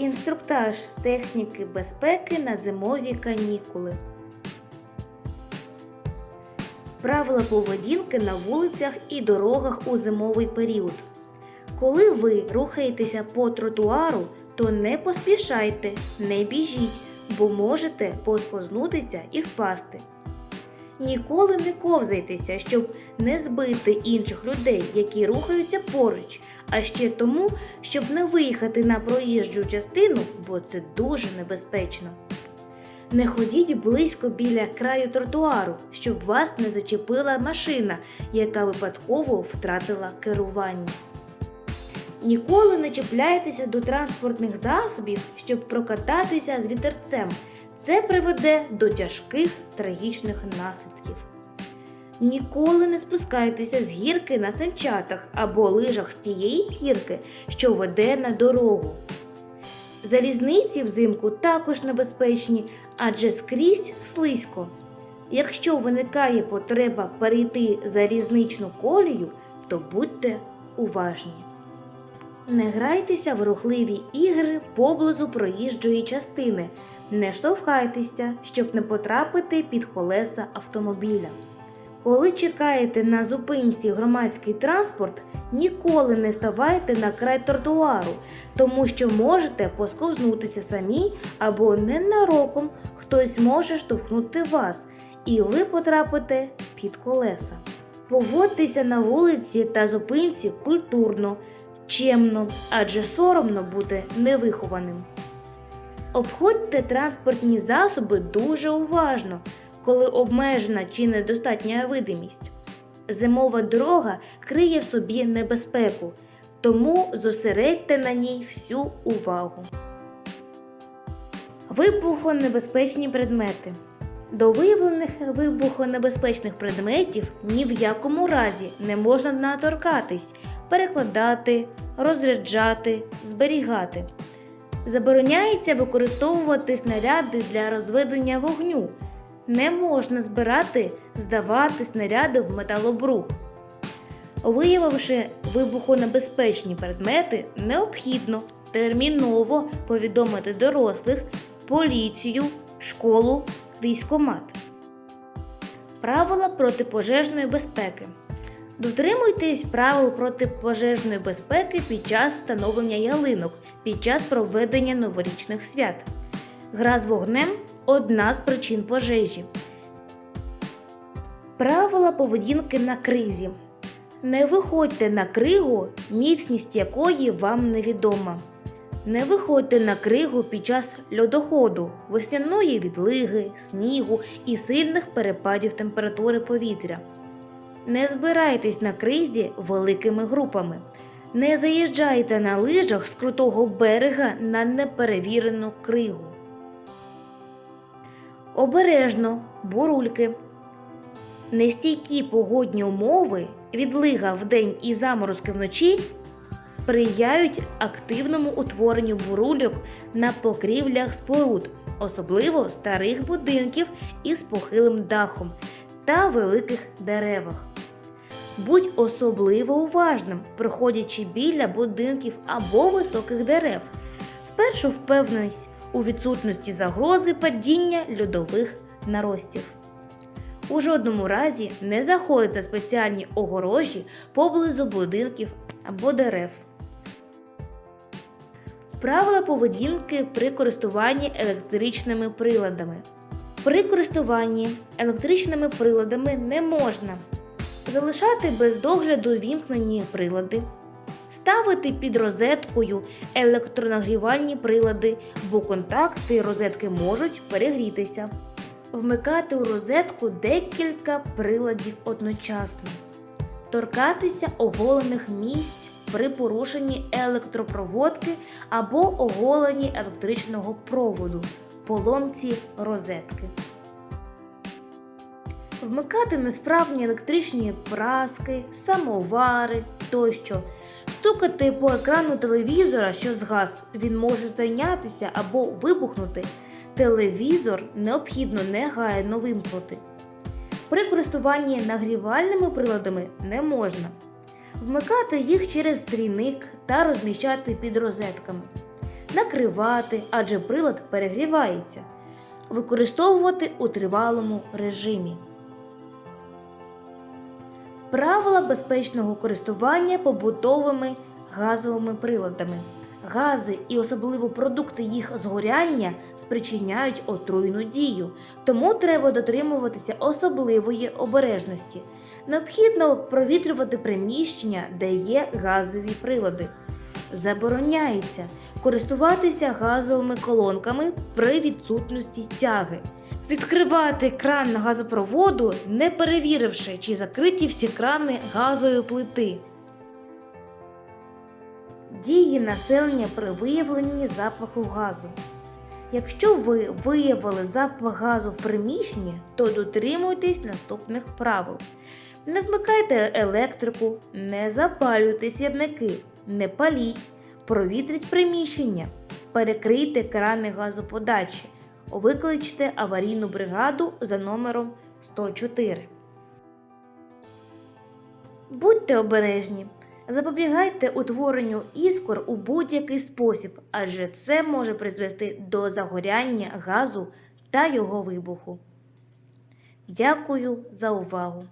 Інструктаж з техніки безпеки на зимові канікули. Правила поведінки на вулицях і дорогах у зимовий період. Коли ви рухаєтеся по тротуару, то не поспішайте, не біжіть, бо можете посpoзнутися і впасти. Ніколи не ковзайтеся, щоб не збити інших людей, які рухаються поруч, а ще тому, щоб не виїхати на проїжджу частину, бо це дуже небезпечно. Не ходіть близько біля краю тротуару, щоб вас не зачепила машина, яка випадково втратила керування. Ніколи не чіпляйтеся до транспортних засобів, щоб прокататися з вітерцем. Це приведе до тяжких трагічних наслідків. Ніколи не спускайтеся з гірки на санчатах або лижах з тієї гірки, що веде на дорогу. Залізниці взимку також небезпечні, адже скрізь слизько. Якщо виникає потреба перейти залізничну колію, то будьте уважні. Не грайтеся в рухливі ігри поблизу проїжджої частини. Не штовхайтеся, щоб не потрапити під колеса автомобіля. Коли чекаєте на зупинці громадський транспорт, ніколи не ставайте на край тротуару, тому що можете посковзнутися самі або ненароком хтось може штовхнути вас, і ви потрапите під колеса. Поводьтеся на вулиці та зупинці культурно, чемно, адже соромно бути невихованим. Обходьте транспортні засоби дуже уважно, коли обмежена чи недостатня видимість. Зимова дорога криє в собі небезпеку, тому зосередьте на ній всю увагу. Вибухонебезпечні предмети. До виявлених вибухонебезпечних предметів ні в якому разі не можна наторкатись, перекладати, розряджати, зберігати. Забороняється використовувати снаряди для розведення вогню. Не можна збирати, здавати снаряди в металобрух. Виявивши вибухонебезпечні предмети, необхідно терміново повідомити дорослих, поліцію, школу, військомат. Правила протипожежної безпеки. Дотримуйтесь правил протипожежної безпеки під час встановлення ялинок під час проведення новорічних свят. Гра з вогнем одна з причин пожежі. Правила поведінки на кризі. Не виходьте на кригу, міцність якої вам невідома. Не виходьте на кригу під час льодоходу, весняної відлиги, снігу і сильних перепадів температури повітря. Не збирайтесь на кризі великими групами. Не заїжджайте на лижах з крутого берега на неперевірену кригу. Обережно, бурульки. Нестійкі погодні умови, відлига вдень і заморозки вночі сприяють активному утворенню бурульок на покрівлях споруд, особливо старих будинків із похилим дахом та великих деревах. Будь особливо уважним, проходячи біля будинків або високих дерев. Спершу впевнись у відсутності загрози падіння льодових наростів. У жодному разі не заходь за спеціальні огорожі поблизу будинків або дерев. Правила поведінки при користуванні електричними приладами. При користуванні електричними приладами не можна залишати без догляду вімкнені прилади, ставити під розеткою електронагрівальні прилади, бо контакти розетки можуть перегрітися, вмикати у розетку декілька приладів одночасно, торкатися оголених місць при порушенні електропроводки або оголенні електричного проводу, поломці розетки. Вмикати несправні електричні праски, самовари тощо. Стукати по екрану телевізора, що згас, він може зайнятися або вибухнути. Телевізор необхідно негайно вимкнути. При користуванні нагрівальними приладами не можна. Вмикати їх через стрійник та розміщати під розетками. накривати, адже прилад перегрівається, використовувати у тривалому режимі. Правила безпечного користування побутовими газовими приладами. Гази і особливо продукти їх згоряння спричиняють отруйну дію, тому треба дотримуватися особливої обережності. Необхідно провітрювати приміщення, де є газові прилади. Забороняється користуватися газовими колонками при відсутності тяги. Відкривати кран на газопроводу, не перевіривши, чи закриті всі крани газової плити. Дії населення при виявленні запаху газу. Якщо ви виявили запах газу в приміщенні, то дотримуйтесь наступних правил. Не вмикайте електрику, не запалюйте сірники, не паліть, провітріть приміщення, перекрийте крани газоподачі, викличте аварійну бригаду за номером 104. Будьте обережні. Запобігайте утворенню іскор у будь-який спосіб, адже це може призвести до загоряння газу та його вибуху. Дякую за увагу!